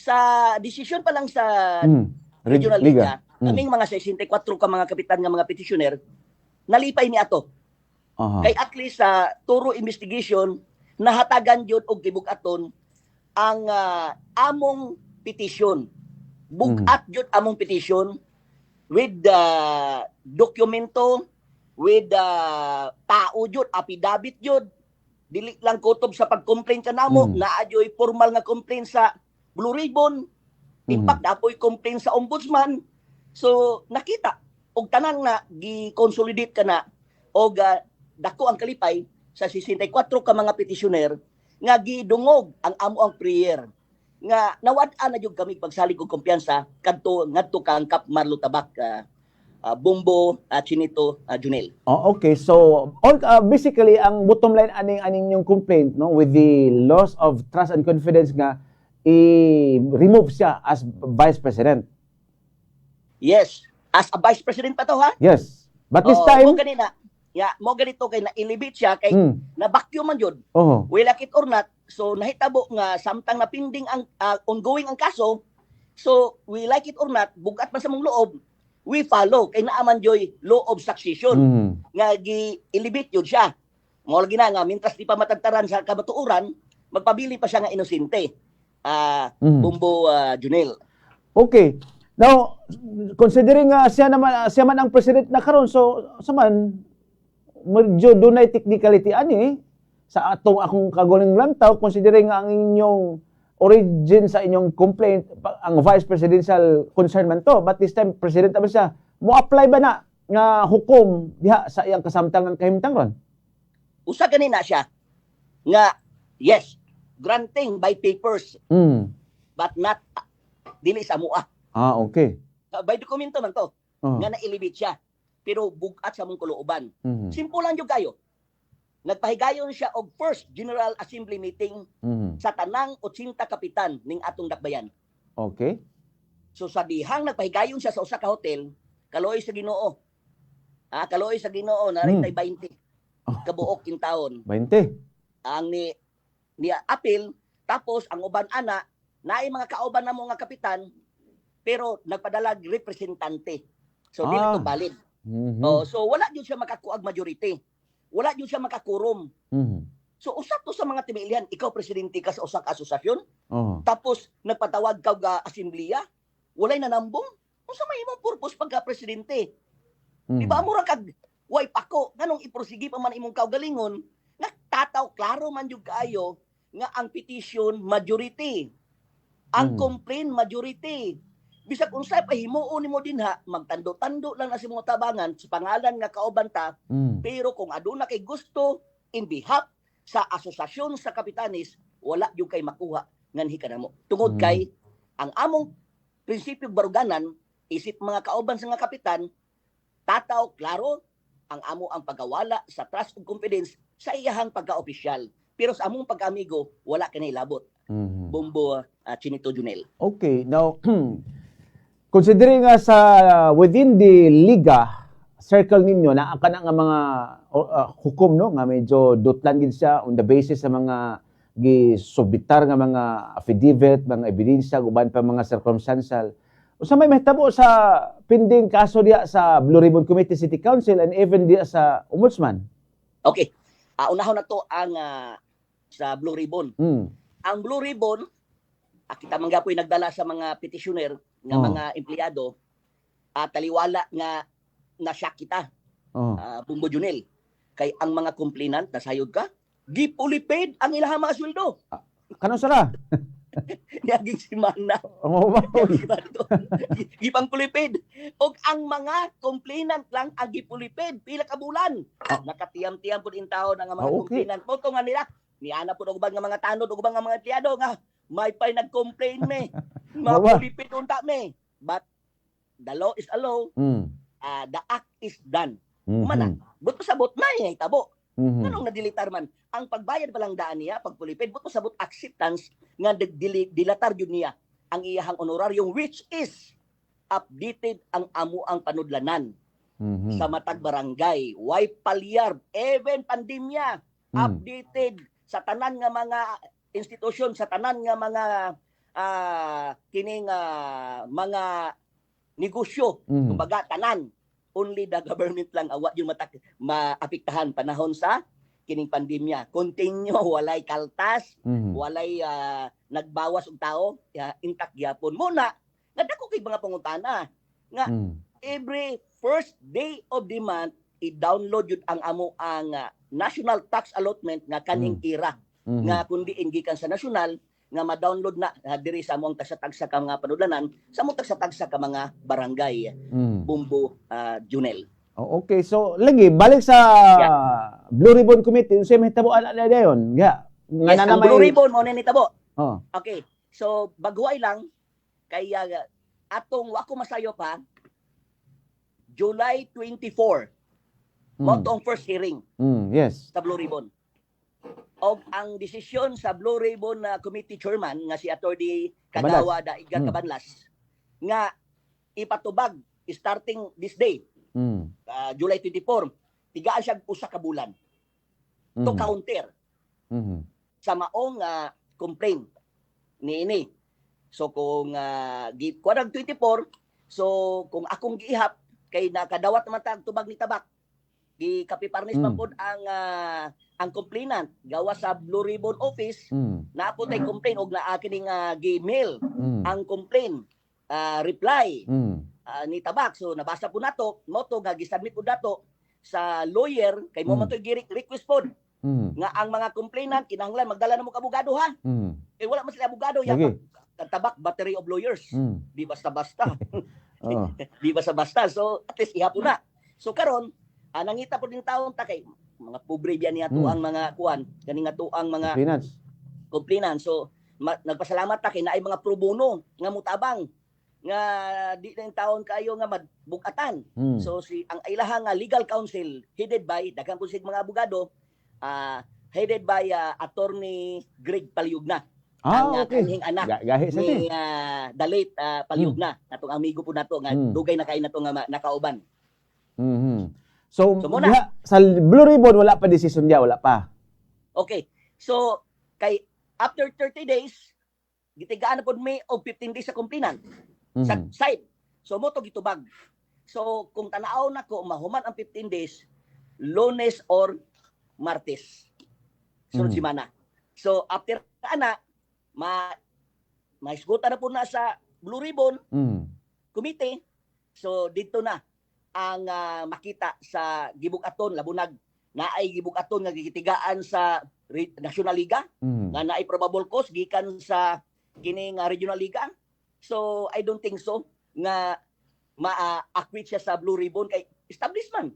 sa desisyon pa lang sa Mm. Reg- Regional Liga. Liga, Mm. kaming mga 64 ka mga kapitan nga mga petitioner, nalipay ni ato. Aha. Kay at least sa turo investigation, nahatagan yun og gibugaton ang ah, among petition. Bugat yun among petition with the dokumento, with the tao yun, affidavit yun. Dili lang kutob sa pag-complain ka namo, Mhm. naadyoy formal nga complaint sa Blue Ribbon, In Mhm. fact, dapoy complaint sa ombudsman. So, nakita. Og tanan na, gi-consolidate ka na, og ah, dako ang kalipay sa 64 ka mga petitioner, nga gidungog ang amo ang prayer. Nga nawad-an na jud kami pagsalig og kumpiyansa kadto ngadto kang Kap Marlo Tabak, ah, ah, Bumbo, at Chinito, ah, Junel. Oh, okay. So, all, uh, basically, ang bottom line aning aning yung complaint no with the loss of trust and confidence nga i-remove siya as vice president. Yes, as a vice president pa to ha? Yes. But this Oo, time, mo ganina. Ya, mo ganito kay na ilibit siya kay mm, na-vacuum man jud. oh, we like it or not, so nahitabo nga samtang napinding ang ah, ongoing ang kaso, so we like it or not, bugat man sa mong loob, we follow kay naaman joy law of succession mm, nga gi ilibit yun siya. Mo lagi na nga mintras di pa matagtaran sa kabatuuran, magpabili pa siya nga inosente. Ah, mm. Bumbo ah, Junel. Okay. Now, considering nga siya naman ah, siya man ang president na karon so sa man medyo dunay technicality ani sa atong akong kaguling lantaw considering ang inyong origin sa inyong complaint ang vice presidential concern man to but this time president naman siya mo apply ba na nga hukom diha sa iyang kasamtangan kahimtang ron Usa ganina siya nga yes, granting by papers mm. but not ah, dili sa mua. ah okay Ah, by dokumento man to oh. nga nailibit siya. Pero bugat sa mong kulooban. Mhm. Simple lang yung kayo. Nagpahigayon siya og first General Assembly meeting Mhm. sa tanang 80 kapitan ning atong dakbayan. okay So sa dihang nagpahigayon siya sa usa ka hotel, kaloy sa Ginoo. Ah, kaloy sa Ginoo na Hmm. 20 kabuok in taon. 20 Ang ni ni apil tapos ang uban ana naay mga kauban na mga kapitan pero nagpadalag representante. So dili Ah. to valid. Mhm. Oh, so wala jud siya makakuag majority. Wala jud siya makakurom. Mhm. So usap to sa mga timiilihan, ikaw presidente ka sa usang asosasyon, oh tapos nagpatawag ka ga asembleya, walay nanambong. Unsa may imong purpose pagka presidente? Di ba Mhm. mura kag way pako nganong iprosige pa man imong kaugalingon nga tataw klaro man jud kaayo nga ang petition majority. Ang Mm. complaint majority. Bisag unsay pa himuon nimo dinha, magtando-tando lang na si mga tabangan sa pangalan nga kauban ta, Mm. pero kung aduna kay gusto in behalf sa asosasyon sa kapitanis, wala yung kay makuha nganhi ka namo. Tungod Mm. kay ang among prinsipyo baruganan isip mga kauban sa nga kapitan, tataw klaro ang amo ang pagawala sa trust ug confidence sa iyahang pagka-opisyal. Pero sa among pagka-amigo, wala kanay labot. Mhm. Bombo uh, Chinito Junel. Okay, now considering nga sa within the liga circle ninyo na ang kana nga mga uh, hukom no nga medyo dutlan gid siya on the basis sa mga gisubitar nga mga affidavit, mga ebidensya uban pa mga circumstantial. Usa may mahitabo sa pending kaso diya sa Blue Ribbon Committee City Council and even diya sa Ombudsman. Okay. Uh, unahon na to ang ah, sa Blue Ribbon. Mm. ang Blue Ribbon, ah, kita man gapoy nagdala sa mga petitioner nga Oh. mga empleyado, at taliwala nga nasyak kita, Oh. uh, Bumbo Junel. Kay ang mga complainant, nasayod ka, gipulipid ang ilahang mga sweldo. Kanon sara? Niyaging simana. Oh, wow. Niyaging simana to. Gipang pulipid. Og ang mga complainant lang ang gipulipid. Pila ka bulan. Ah. Nakatiyam-tiyam po din tao ng mga Ah, okay. complainant. Moto nga nila. Niana po uban nga mga tanod, uban nga mga empleyado nga. May pa'y nag-complain me. Pulipid unta me. But the law is a law. Mm. ah, the act is done. Mhm. Mana? Buto sa bot yung tabo. Mhm. Anong nadilitar man? Ang pagbayad pa lang daan niya, pagpulipid, buto sabot acceptance nga dilatar yun niya ang iyahang honorarium which is updated ang amo ang panudlanan Mhm. sa matag barangay. Why palyar? Even pandemya, Mm. updated sa tanan nga mga institusyon, sa tanan nga mga ah kining ah, mga negosyo Mhm. kumbaga tanan only the government lang awa yung matak maapektahan panahon sa kining pandemya continue walay kaltas Mhm. walay ah, nagbawas og tao ya intact gyapon muna nga dako kay mga pangutana Mhm. every first day of the month i-download yun ang amo ang ah, national tax allotment nga kaning Mm. kira Mhm. nga kundi gikan sa national nga ma-download na ah, diri sa among tagsa-tagsa ka mga panudlanan sa among tagsa-tagsa ka mga barangay Mhm. Bumbo ah, Junel Oh, okay, so lagi balik sa Blue Ribbon Committee, unsay mahitabo ana na dayon? Nga nga yes, na ang Blue Ribbon mo ni tabo Oh. Okay. So, baguay lang, kaya uh, atong wako masayo pa, July 24, mo Mm. first hearing Mm, yes. sa Blue Ribbon. O ang desisyon sa Blue Ribbon na committee chairman nga si Attorney Kagawa da Edgar Mm. Cabanlas nga ipatubag starting this day, Mm. uh, July 24, tigaan siya usa ka bulan to Mhm. counter Mhm. sa maong uh, complaint ni ini. So kung uh, gi kuan 24, so kung akong giihap kay nakadawat naman tag tubag ni tabak. Gi kapiparnis Mm. man pod ang ah, ang complainant gawa sa Blue Ribbon office Mm. na po tay complaint og naa kining uh, gi-mail Mm. ang complaint ah, reply Mm. ah, ni tabak. So nabasa po nato mo to nga gisubmit po nato sa lawyer kay mo Mm. man to gi-request pod Mm. nga ang mga complainant kinahanglan magdala na mo ka abogado ha. Mm. Eh wala man sila abogado ya Lagi. tabak battery of lawyers. Mm. Di basta-basta. Oh. di basta-basta. So at least ihapon na. So karon ah, nangita po din taon ta kay mga pobre biyan niya to Mm. ang mga kuan kani nga to ang mga Finance. complainant. So ma- nagpasalamat ta kay naay mga pro bono nga mutabang nga di na yung taon kayo nga madbukatan. Mm. So si ang ilahang nga legal counsel headed by daghang po sig mga abogado ah headed by ah, attorney Greg Paliugna ah, ang ah, okay. kanhing anak Ga- Gahi sa ni ti. uh, Dalit uh, Paliugna natong amigo po nato nga Hmm. dugay na kay nato nga ma- nakauban. Mhm. So, So, muna. diha, sa Blue Ribbon wala pa desisyon dia, wala pa. Okay. So kay after 30 days gitigaan na pod may og 15 days sa complainant sa Mhm. side. So mo to gitubag. So kung tanaw na ko mahuman ang 15 days Lunes or Martes. Sunod Mm. semana. So after ana ma maisgutan na po na sa Blue Ribbon Mhm. committee. So dito na ang ah, makita sa gibugaton labunag naay gibugaton nga gigitigaan sa Re- National Liga Mhm. nga naay probable cause gikan sa kini nga Regional Liga. So I don't think so nga ma-acquit siya sa Blue Ribbon kay establishment.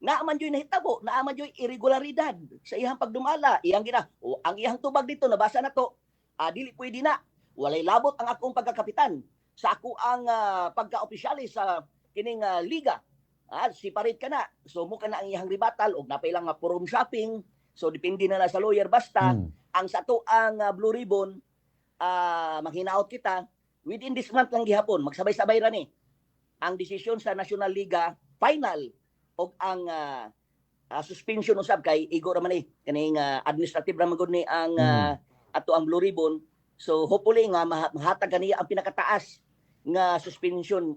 Naaman joy nahitabo, naaman joy irregularidad sa iyang pagdumala. Iyang gina, o, ang iyang tubag dito nabasa na to. Ah, dili pwede na. Walay labot ang akong pagkakapitan sa ako ang ah, pagka-opisyali sa kining ah, liga. Ah, siparit ka na. So mo ka na ang iyang ribatal og napay lang nga forum shopping. So depende na na sa lawyer basta Mhm. ang sa to ang ah, Blue Ribbon ah maghinaot kita within this month lang gihapon magsabay-sabay ra ni ang desisyon sa National Liga final og ang ah, ah, suspension usab kay igo ra man ni kaning ah, administrative ra man gud ni ang ah, ato ang Blue Ribbon so hopefully nga maha- mahatag kaniya ang pinakataas nga suspension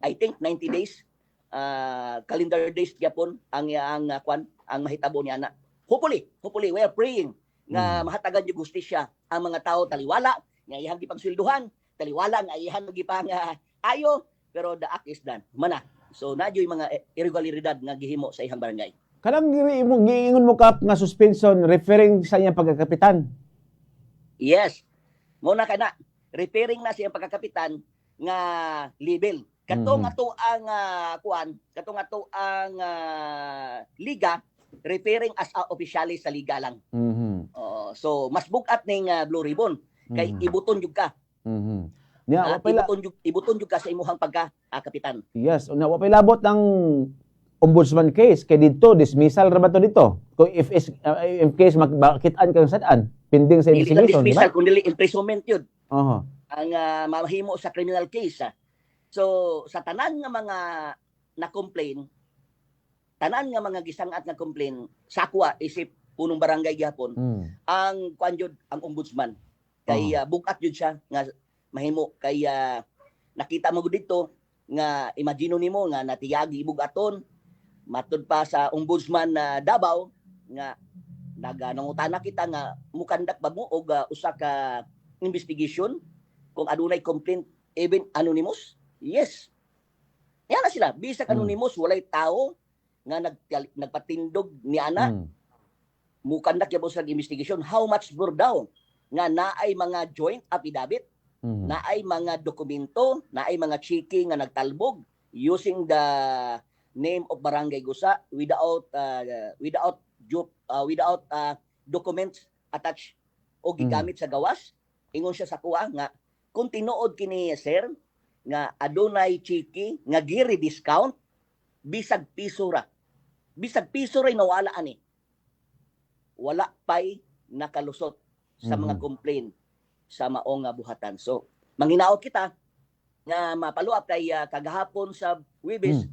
I think 90 days ah, calendar days gyapon ang ang ah, kwan ang mahitabo ni ana. Hopefully hopefully we are praying nga Mhm. mahatagan yung justisya ang mga tao taliwala nga iyang gipangsweldohan taliwala nga iyang gipang ah, ayo pero the act is done. Mana? So nadyo'y mga i- irregularidad nga gihimo sa ihang barangay. Kanang mo giingon mo kap nga suspension referring sa iyang pagkakapitan. yes. Mo na. Kana repairing na siyang pagkakapitan nga level katong Mhm. ato ang ah, kuan katong ato ang ah, liga repairing as a officially sa liga lang Mhm. Oo, so mas bukat ning ah, Blue Ribbon kay Mhm. ibuton jud ka Mhm. Nya Ah, wa pala ibuton jud ibuton jud ka sa imuhang pagka ah, kapitan yes, una wa pay labot ang ombudsman case kay dito dismissal ra ba to dito? Kung if is uh, in case makitaan kang sadaan pending sa investigation, di ba? dismissal kundi imprisonment yun Oho. ang ah, mahimo sa criminal case ah. So sa tanan nga mga na complain tanan nga mga gisangat nga complain sakwa isip punong barangay gihapon Mm. ang jud ang ombudsman kay Oh. uh, bukat yun siya nga mahimo kay ah, nakita mo dito nga imagino nimo nga natiyagi bugaton matud pa sa ombudsman na Davao nga naganangutana kita nga mukandak ba mo og ah, usa ka investigation kung adunay complaint even anonymous yes yan na sila bisag Mm. anonymous walay tao nga nag nagpatindog ni ana Mm. mukandak yabo sa investigation how much more daw nga naay mga joint affidavit Mm. naay mga dokumento naay mga chiki nga nagtalbog using the name of barangay Gusa without uh, without uh, without uh, documents attached o gigamit sa gawas ingon siya sa kuha nga kung tinuod kini sir nga adunay chiki nga giri discount bisag piso ra bisag piso ra nawala ani wala pay nakalusot sa mga Mhm. complaint sa maong buhatan. So, manginaot kita nga mapaluap kay ah, kagahapon sa Wibis, Mm.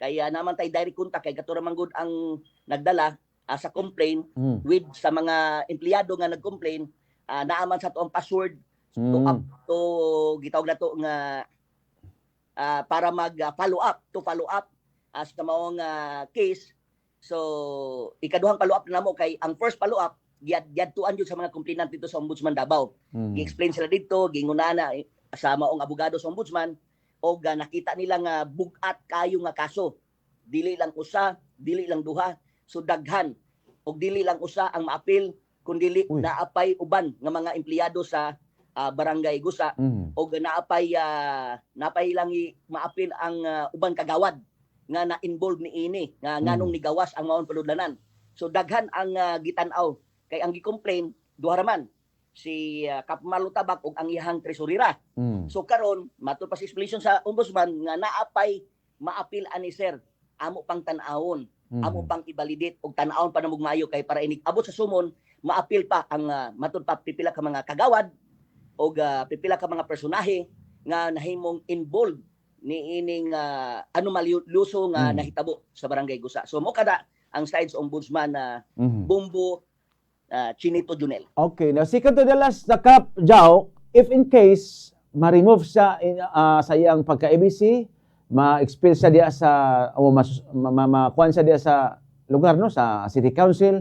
kaya naman tay direct contact kay katura man gud ang nagdala ah, sa complaint Mm. with sa mga empleyado nga nag-complain ah, naaman sa to ang password to Mm. up to gitawag na to nga ah, para mag ah, follow up to follow up as sa maong ah, case. So ikaduhang follow up na mo kay ang first follow up giyad giyadtuan jud sa mga complainant dito sa Ombudsman Davao. Mm. gi-explain sila dito gingunana eh, sa maong abogado sa Ombudsman o ga nakita nila nga bugat kayo nga kaso. Dili lang usa dili lang duha. So daghan. Og dili lang usa ang maapil kundi naapay uban nga mga empleyado sa ah, barangay Gusa Mm. o naapay ah, napay lang maapil ang ah, uban kagawad nga na-involve ni ini nga nganong Mm. nigawas ang maon paludlanan so daghan ang ah, gitan-aw kay ang gi-complain duha ra man si uh, Kapmalo Tabak ug ang iyang tresurira Mm. so karon matud pa sa explanation sa ombudsman nga naapay maapil ani sir amo pang tan-awon Mm. amo pang ibalidate og tan-awon pa na mugmayo kay para inig abot sa sumon maapil pa ang ah, matud pa pipila ka mga kagawad og ah, pipila ka mga personahe nga nahimong involved ni ining uh, anomalyoso nga Mm. nahitabo sa barangay Gusa. So mo kada ang sides ombudsman na Mm. Bumbo ah, Chinito Junel. Okay, now second to the last, the Cap Jao, if in case ma-remove siya in, ah, sa iyang pagka-ABC, ma-expel siya diya sa, o mas, ma, ma, makuhan siya diya sa lugar, no, sa City Council.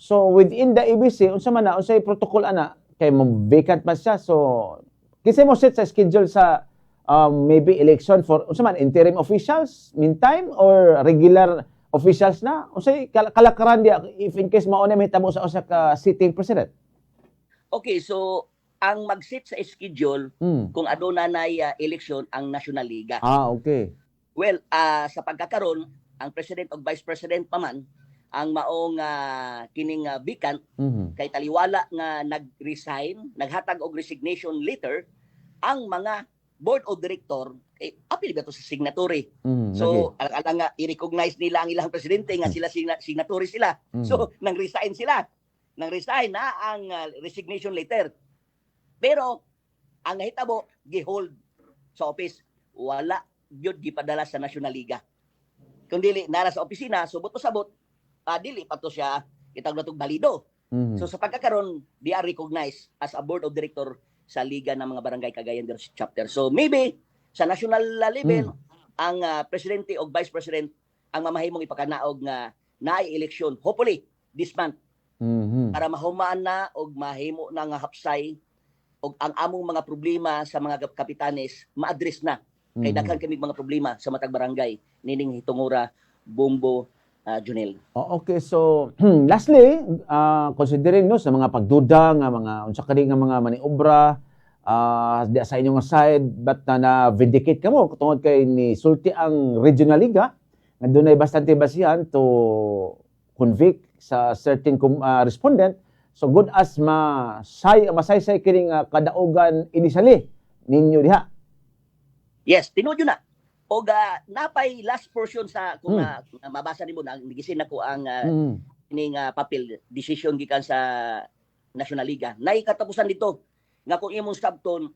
So, within the ABC, unsa man na, unsay protocol ana, kay mo vacant pa siya, so, kasi mo set sa schedule sa um, maybe election for, unsa man, interim officials, meantime, or regular officials na? Unsay kal- kalakaran diya, if in case mauna may tabo sa usa ka sitting president? Okay, so ang mag-sit sa schedule Mm. kung aduna na election ang National Liga. Ah, okay. Well, ah, sa pagkakaron, ang president o vice president pa man ang maong ah, kining ah, vacant Mhm. kay taliwala nga nag-resign, naghatag og resignation letter ang mga board of director eh, apil ba to sa signatory. Mhm. So, ala ala nga i-recognize nila ang ilang presidente nga sila signa- signatory sila. Mhm. So, nang resign sila. Nang resign na ang ah, resignation letter. Pero ang nahitabo gi-hold sa office wala gyud gipadala sa National Liga. Kung dili nara sa opisina subot ah, dili pa to siya itawag na tong balido. Mhm. So sa pagkakaroon, they are recognized as a board of director sa Liga ng mga Barangay Cagayan del Chapter. So maybe sa national level, ang ah, presidente o vice president ang mamahimong ipakanaog nga naay election hopefully this month Mhm. para mahumaan na og mahimo na nga hapsay og ang among mga problema sa mga kap- kapitanes ma-address na kay Mhm. daghan kami mga problema sa matag barangay nining hitungura Bombo ah, Junel. Oh, okay, so lastly, ah, considering no sa mga pagduda nga mga unsa kani nga mga maniobra ah di sa inyong side but na, na vindicate kamo tungod kay ni sulti ang regional liga nga dunay bastante basihan to convict sa certain ah, respondent so good as ma say masaysay kini nga kadaugan initially ninyo diha Yes, tinuod na. O ga napay last portion sa kung Hmm. na, na mabasa nimo na gigisin nako ang uh, mm. ining ah, papel decision gikan sa National Liga. Nay katapusan dito nga kung imong sabton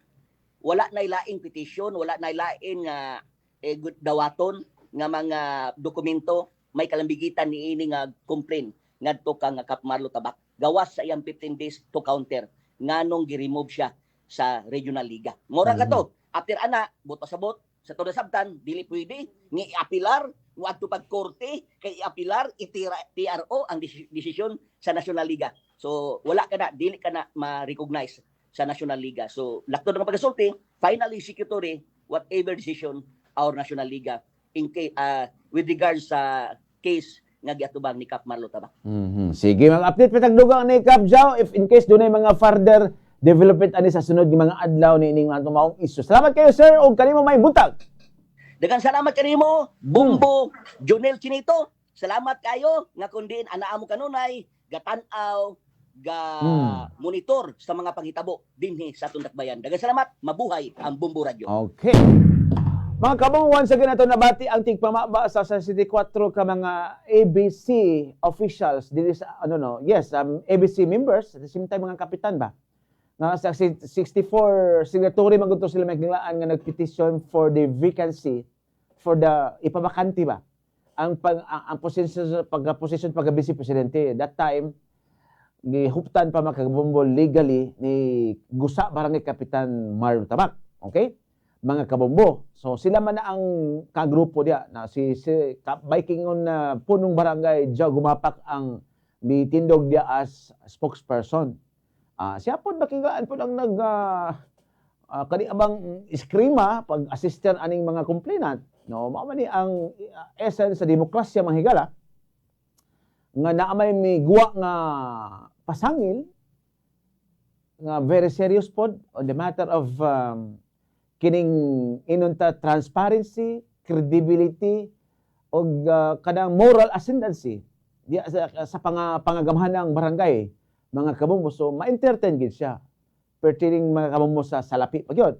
wala na laing petition, wala na laing nga eh, gud- dawaton nga mga dokumento may kalambigitan ni ini nga complaint ngadto ka nga Kap Marlo Tabak gawas sa iyang 15 days to counter nganong gi-remove siya sa regional liga. Mura ka to. After ana, buto sa bot, sa todo sabtan, dili pwede nga iapilar wa adto pag korte kay iapilar itira TRO ang desi- desisyon sa National Liga. So wala ka na dili ka na ma-recognize sa National Liga. So lakto ng pagkasulti, final executory whatever decision our National Liga in case uh, with regards sa case nga giatubang ni Cap Marlo Tabak. Mhm. Sige, mag-update pa tagdugang ni Cap Jao if in case dunay mga further development ani sa sunod ng mga adlaw ni ining mga tumaong isyu. Salamat kayo sir og kanimo may butag. Dagan salamat kanimo, Bumbo, Jonel Chinito. Salamat kayo nga kundi anaa mo kanunay gatan-aw ga Hmm. monitor sa mga panghitabo dinhi sa atong dakbayan. Dagan salamat, mabuhay ang Bumbo Radio. Okay. Mga kabong, once again nato nabati ang tigpamaba sa 64 ka mga ABC officials dili sa ano no. Yes, um, ABC members at the same time mga kapitan ba. Nga sa si- 64 signatory magudto sila maglaan nga nagpetition for the vacancy for the ipabakanti ba ang pag ang, ang position pagka position pagka vice presidente that time gihuptan pa makagbumbol legally ni Gusa Barangay Kapitan Marlon Tabak. Okay? Mga kabombo. So sila man na ang kagrupo diya na si, si Ka- Bikingon na punong barangay Joe Gumapak ang bitindog dia as spokesperson. Ah, siya po nakigaan po lang nag ah, ah, kani abang iskrima pag assistant aning mga complainant no? Mao ni ang ah, essence sa demokrasya mahigala nga naamay may guwa nga pasangil nga very serious pod on the matter of um, kining inunta transparency, credibility og ah, kanang moral ascendancy di sa, sa panga, pangagamhanang barangay mga kabumbo so ma-entertain gid siya. Pertaining mga kabumbo sa salapi pagyod